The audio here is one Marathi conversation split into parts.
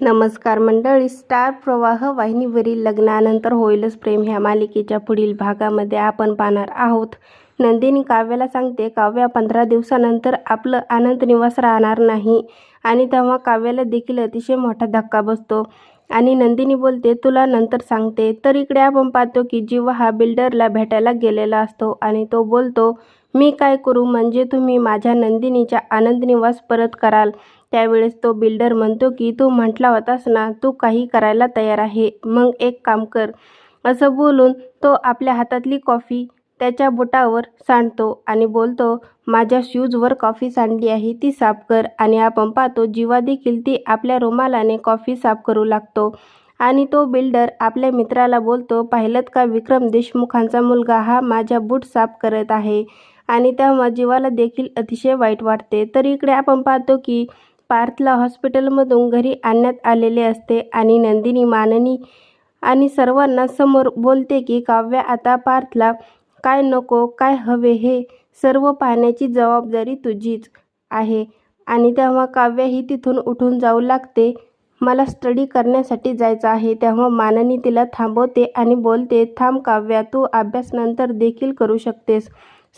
नमस्कार मंडळी स्टार प्रवाह वाहिनीवरील लग्नानंतर होईलच प्रेम ह्या मालिकेच्या पुढील भागामध्ये आपण पाहणार आहोत. नंदिनी काव्याला सांगते काव्या पंधरा दिवसानंतर आपलं आनंद निवास राहणार नाही आणि तेव्हा काव्याला देखील अतिशय मोठा धक्का बसतो. आणि नंदिनी बोलते तुला नंतर सांगते तर इकडे आपण पाहतो की जीव हा बिल्डरला भेटायला गेलेला असतो आणि तो बोलतो मी काय करू? म्हणजे तुम्ही माझ्या नंदिनीच्या आनंदनिवास परत कराल. त्यावेळेस तो बिल्डर म्हणतो की तू म्हटला होतास ना तू काही करायला तयार आहे. मग एक काम कर. असं बोलून तो आपल्या हातातली कॉफी त्याच्या बोटावर सांडतो आणि बोलतो माझ्या शूजवर कॉफी सांडली आहे ती साफ कर. आणि आपण पाहतो जीवा देखील ती आपल्या रुमालाने कॉफी साफ करू लागतो. आणि तो बिल्डर आपल्या मित्राला बोलतो पाहिलं का विक्रम देशमुखांचा मुलगा? हा माझ्या बूट साफ करत आहे. आणि तेव्हा जीवाला देखील अतिशय वाईट वाटते. तर इकडे आपण पाहतो की पार्थला हॉस्पिटलमधून घरी आणण्यात आलेले असते आणि नंदिनी माननी आणि सर्वांना समोर बोलते की काव्या आता पार्थला काय नको काय हवे हे सर्व पाहण्याची जबाबदारी तुझीच आहे. आणि तेव्हा काव्या ही तिथून उठून जाऊ लागते. मला स्टडी करण्यासाठी जायचं आहे तेव्हा माननी तिला थांबवते आणि बोलते थांब काव्या तू अभ्यास नंतर देखील करू शकतेस.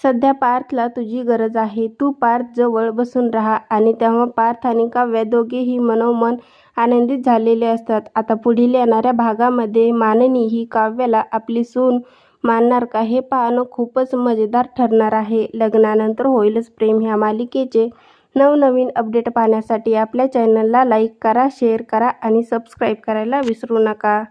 सध्या पार्थला तुझी गरज आहे. तू पार्थ जवळ बसून राहा आणि तेव्हा पार्थ आणि काव्या दोघेही मनोमन आनंदित झालेले असतात. आता पुढील येणाऱ्या भागामध्ये माननी ही काव्याला आपली सून मानणार का हे पाहणं खूपच मजेदार ठरणार आहे. लग्नानंतर होईलच प्रेम ह्या मालिकेचे नवनवीन अपडेट पाहण्यासाठी आपल्या चॅनलला लाईक करा शेअर करा आणि सबस्क्राईब करायला विसरू नका.